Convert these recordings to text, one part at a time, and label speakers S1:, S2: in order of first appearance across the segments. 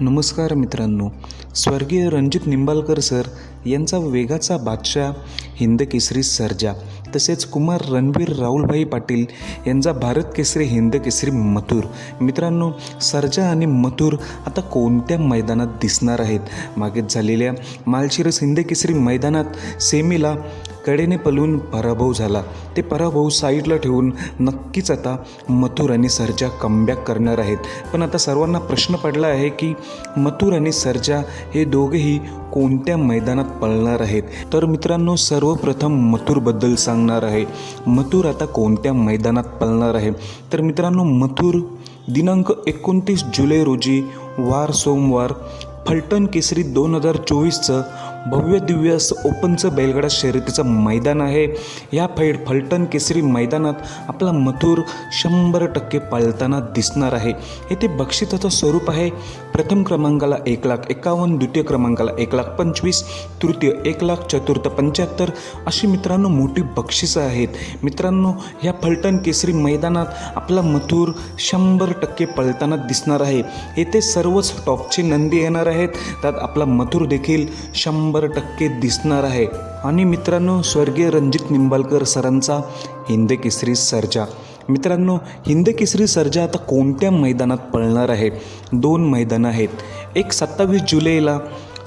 S1: नमस्कार मित्रांनो. स्वर्गीय रणजित निंबाळकर सर यांचा वेगाचा बादशाह हिंद केसरी सर्जा तसेच कुमार रणवीर राहुलभाई पाटील यांचा भारत केसरी हिंद केसरी मथुर. मित्रांनो सर्जा आणि मथुर आता कोणत्या मैदानात दिसणार आहेत? मागेच झालेल्या मालशिरस हिंद केसरी मैदानात सेमीला कडेने पलून पराभव झाला. ते पराभव साईडला ठेवून नक्कीच आता मथुर आणि सर्जा कमबॅक करणार आहेत. पण आता सर्वांना प्रश्न पडला आहे की मथुर आणि सर्जा हे दोघेही कोणत्या मैदानात पळणार आहेत? तर मित्रांनो सर्वप्रथम मथुरबद्दल सांगणार आहे. मथुर आता कोणत्या मैदानात पळणार आहे? तर मित्रांनो मथुर दिनांक एकोणतीस जुलै रोजी वार सोमवार फलटण केसरी दोन हजार चोवीसचं भव्य दिव्य असं ओपनचं बैलगाडा शर्यतीचं मैदान आहे. या फैड फलटण केसरी मैदानात आपला मथुर शंभर टक्के पाळताना दिसणार आहे. येथे बक्षिसाचं स्वरूप आहे. प्रथम क्रमांकाला एक लाख एकावन्न द्वितीय क्रमांकाला एक लाख पंचवीस तृतीय एक लाख चतुर्थ पंच्याहत्तर अशी मित्रांनो मोठी बक्षिसं आहेत. मित्रांनो ह्या फलटण केसरी मैदानात आपला मथुर शंभर टक्के पळताना दिसणार आहे. येथे सर्वच टॉपचे नंदी येणार आहेत. त्यात आपला मथुर देखील शंभर टक्के दिसणार आहे. आणि मित्रांनो स्वर्गीय रणजित निंबाळकर सरांचा हिंद केसरी सर्जा. मित्रांनो हिंद केसरी सर्जा आता कोणत्या मैदानात पळणार आहे? दोन मैदानं आहेत. एक सत्तावीस जुलैला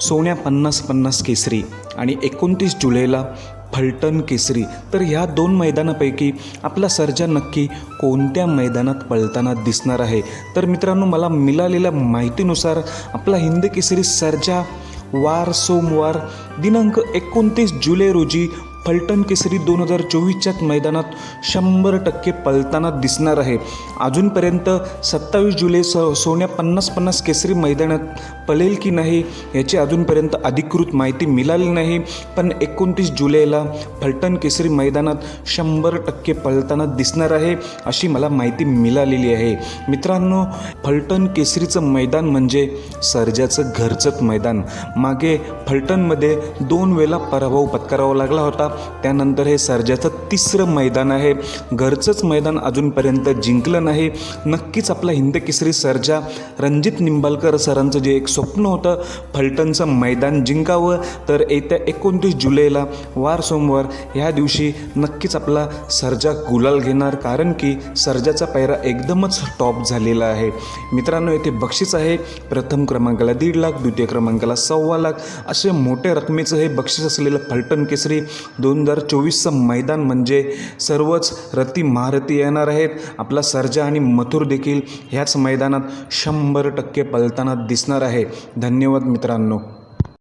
S1: सोन्या पन्नास पन्नास केसरी आणि एकोणतीस जुलैला फलटण केसरी. तर ह्या दोन मैदानापैकी आपला सर्जा नक्की कोणत्या मैदानात पळताना दिसणार आहे? तर मित्रांनो मला मिळालेल्या माहितीनुसार आपला हिंद केसरी सर्जा वार सोमवार दिनांक एकोणतीस जुलै रोजी फलटण केसरी दोन हजार चोवीसच्याच मैदानात शंभर टक्के पळताना दिसणार आहे. अजूनपर्यंत सत्तावीस जुलै स सोन्या पन्नास पन्नास केसरी मैदानात पळेल की नाही याची अजूनपर्यंत अधिकृत माहिती मिळाली नाही. पण एकोणतीस जुलैला फलटण केसरी मैदानात शंभर टक्के पळताना दिसणार आहे अशी मला माहिती मिळालेली आहे. मित्रांनो फलटण केसरीचं मैदान म्हणजे सर्जाचं घरचंच मैदान. मागे फलटणमध्ये दोन वेळा पराभव पत्करावा लागला होता. त्यानंतर हे सर्जाचं तिसरं मैदान आहे. घरचंच मैदान अजूनपर्यंत जिंकलं नाही. नक्कीच आपला हिंदकेसरी सर्जा रणजित निंबाळकर सरांचं जे एक स्वप्न होतं फलटणचं मैदान जिंकावं तर येत्या एकोणतीस जुलैला वार सोमवार ह्या दिवशी नक्कीच आपला सर्जा गुलाल घेणार कारण की सर्जाचा पायरा एकदमच टॉप झालेला आहे. मित्रांनो येथे बक्षीस आहे. प्रथम क्रमांकाला दीड लाख द्वितीय क्रमांकाला सव्वा लाख असे मोठ्या रकमेचं हे बक्षीस असलेलं फलटण केसरी दोन हजार चोवीसचं मैदान म्हणजे सर्वच रती महारथी येणार आहेत. आपला सर्जा आणि मथुर देखील ह्याच मैदानात शंभर टक्के पळताना दिसणार आहे. धन्यवाद मित्रांनो.